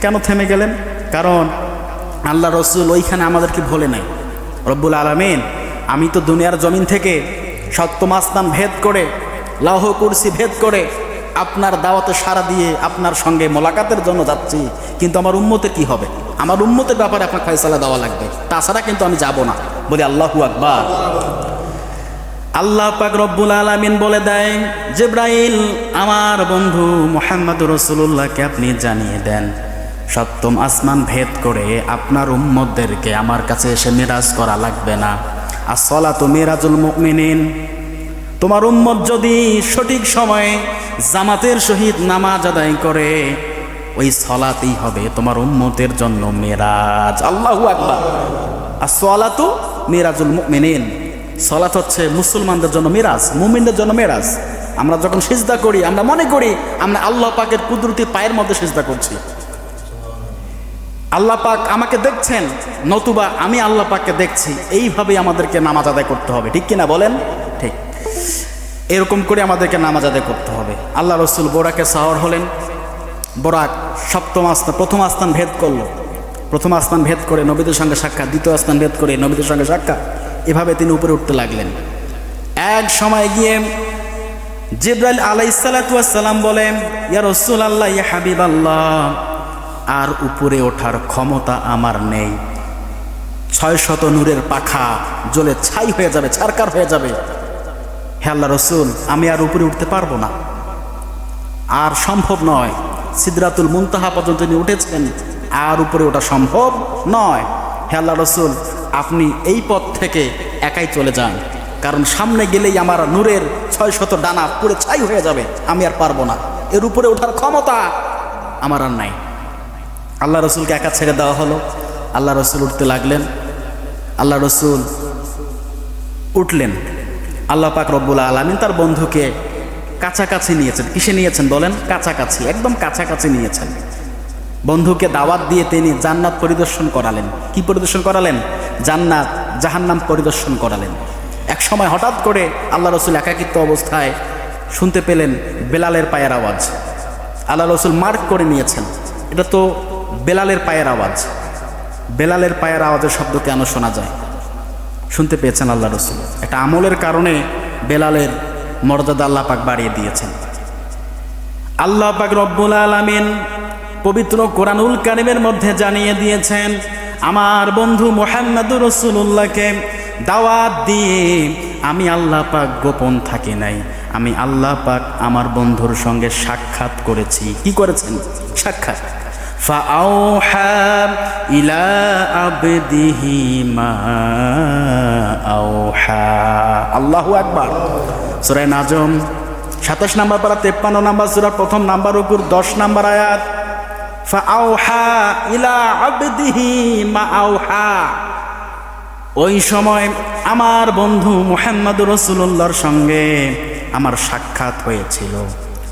কেন থেমে গেলেন? কারণ আল্লাহ রসুল ওইখানে আমাদেরকে ভোলে নাই। রব্বুল আলমিন, আমি তো দুনিয়ার জমিন থেকে সপ্তম ভেদ করে, লাহ কুরসি ভেদ করে আপনার দাওয়াতে সারা দিয়ে আপনার সঙ্গে মোলাকাতের জন্য যাচ্ছি। কিন্তু আমার উম্মতের কি হবে? আমার উম্মতের ব্যাপারে আপনার ফয়সালা দেওয়া লাগবে। তাছাড়া কিন্তু আমি যাব না। বলি আল্লাহু আকবার। আল্লাহ পাক রব্বুল আলামিন বলে দেয়, জিব্রাইল, আমার বন্ধু মোহাম্মদ রসুল্লাহকে আপনি জানিয়ে দেন। সপ্তম আসমান ভেদ করে আপনার উম্মতদেরকে আমার কাছে এসে মিরাজ করা লাগবে না। আর সলা তো মিরাজুল মুমিনিন। তোমার উম্মত যদি সঠিক সময়ে জামাতের সহিত নামাজ আদায় করে, ওই সলাতেই হবে তোমার উম্মতের জন্য মেরাজ। আল্লাহু আকবার। আর সলাতু মিরাজুল মুমিনিন। সলাত হচ্ছে মুসলমানদের জন্য মিরাজ, মুমিনদের জন্য মেরাজ। আমরা যখন সিজদা করি, আমরা মনে করি আমরা আল্লাহ পাকের কুদরতি পায়ের মধ্যে সিজদা করছি। আল্লাহ পাক আমাকে দেখছেন, নতুবা আমি আল্লাহ পাককে দেখছি। এইভাবেই আমাদেরকে নামাজ আদায় করতে হবে। ঠিক কিনা বলেন? ঠিক। এরকম করে আমাদেরকে নামাজ আদায় করতে হবে। আল্লাহ রসুল বোরাকে সাহর হলেন। বোরাক সপ্তম আস্থান, প্রথম আস্থান ভেদ করল। প্রথম আস্থান ভেদ করে নবীদের সঙ্গে সাক্ষাৎ, দ্বিতীয় আস্থান ভেদ করে নবীদের সঙ্গে সাক্ষাৎ। এভাবে তিনি উপরে উঠতে লাগলেন। এক সময় গিয়ে জিব্রাইল আলাইসালাম বলেন, ইয়া রসুল আল্লাহ ইয়া হাবিব আল্লাহ আর উপরে ওঠার ক্ষমতা আমার নেই। ছয় শত নূরের পাখা জ্বলে ছাই হয়ে যাবে, ছারকার হয়ে যাবে। হে আল্লাহ রসুল, আমি আর উপরে উঠতে পারব না। আর সম্ভব নয়, সিদ্রাতুল মুনতাহা পর্যন্ত তিনি উঠেছেন, আর উপরে ওঠা সম্ভব নয়। হে আল্লাহ রসুল, আপনি এই পথ থেকে একাই চলে যান, কারণ সামনে গেলেই আমার নূরের ছয় শত ডানা পুরো ছাই হয়ে যাবে, আমি আর পারব না। এর উপরে ওঠার ক্ষমতা আমার আর নাই। আল্লাহ রসুলকে একা ছেড়ে দেওয়া হলো। আল্লাহ রসুল উঠতে লাগলেন। আল্লাহ রসুল উঠলেন। আল্লাহ পাক রব্বুল আলমিন তার বন্ধুকে কাছাকাছি নিয়েছেন। কিসে নিয়েছেন বলেন? কাছাকাছি, একদম কাছাকাছি নিয়েছেন। বন্ধুকে দাওয়াত দিয়ে তিনি জান্নাত পরিদর্শন করালেন। কি পরিদর্শন করালেন? জান্নাত, জাহান্নাম পরিদর্শন করালেন। এক সময় হঠাৎ করে আল্লাহ রসুল একাকিত্ব অবস্থায় শুনতে পেলেন বেলালের পায়ের আওয়াজ। আল্লাহ রসুল মার্ক করে নিয়েছেন। এটা তো বেলালের পায়ের আওয়াজ। বেলালের পায়ের আওয়াজের শব্দ কেন শোনা যায়? শুনতে পেয়েছেন আল্লাহ রসুল। একটা আমলের কারণে বেলালের মর্যাদা আল্লাহ পাক বাড়িয়ে দিয়েছেন। আল্লাহ পাক রব্বুল আলমিন পবিত্র কোরআনুল কারিমের মধ্যে জানিয়ে দিয়েছেন, আমার বন্ধু মোহাম্মদুর রসুল্লাহকে দাওয়াত দিয়ে আমি আল্লাহ পাক গোপন থাকি নাই। আমি আল্লাহ পাক আমার বন্ধুর সঙ্গে সাক্ষাৎ করেছি। কি করেছেন? সাক্ষাৎ। فأوحى إلى عبده ما أوحى الله أكبر সূরা নাজম সাতাশ নাম্বার পারা তেপ্পান্ন নাম্বার সূরার প্রথম নাম্বার উপর দশ নাম্বার আয়াত ফাআউহা ইলা আবদিহি মা আউহা ওই সময় আমার বন্ধু মোহাম্মদ রসুল্লাহর সঙ্গে আমার সাক্ষাৎ হয়েছিল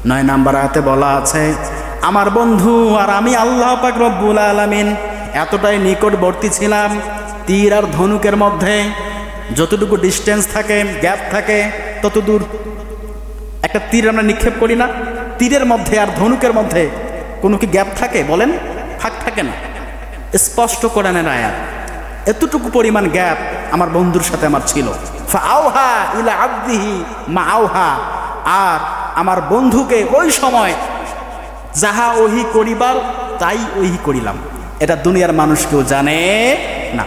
নয় নাম্বার আয়াতে বলা আছে আমার বন্ধু আর আমি আল্লাহ পাক রব্বুল আলমিন এতটাই নিকটবর্তী ছিলাম তীর আর ধনুকের মধ্যে। যতটুকু ডিস্টেন্স থাকে গ্যাপ থাকে তত দূর একটা তীর আমরা নিক্ষেপ করি না। তীরের মধ্যে আর ধনুকের মধ্যে কোনো কি গ্যাপ থাকে বলেন? ফাঁক থাকে না। স্পষ্ট করে নেন আয়াত। এতটুকু পরিমাণ গ্যাপ আমার বন্ধুর সাথে আমার ছিল। আওহা ইলা আব্দিহি মা আওহা। আর আমার বন্ধুকে ওই সময় যাহা ওহি করিবার তাই ওহি করিলাম। এটা দুনিয়ার মানুষ কেউ জানে না।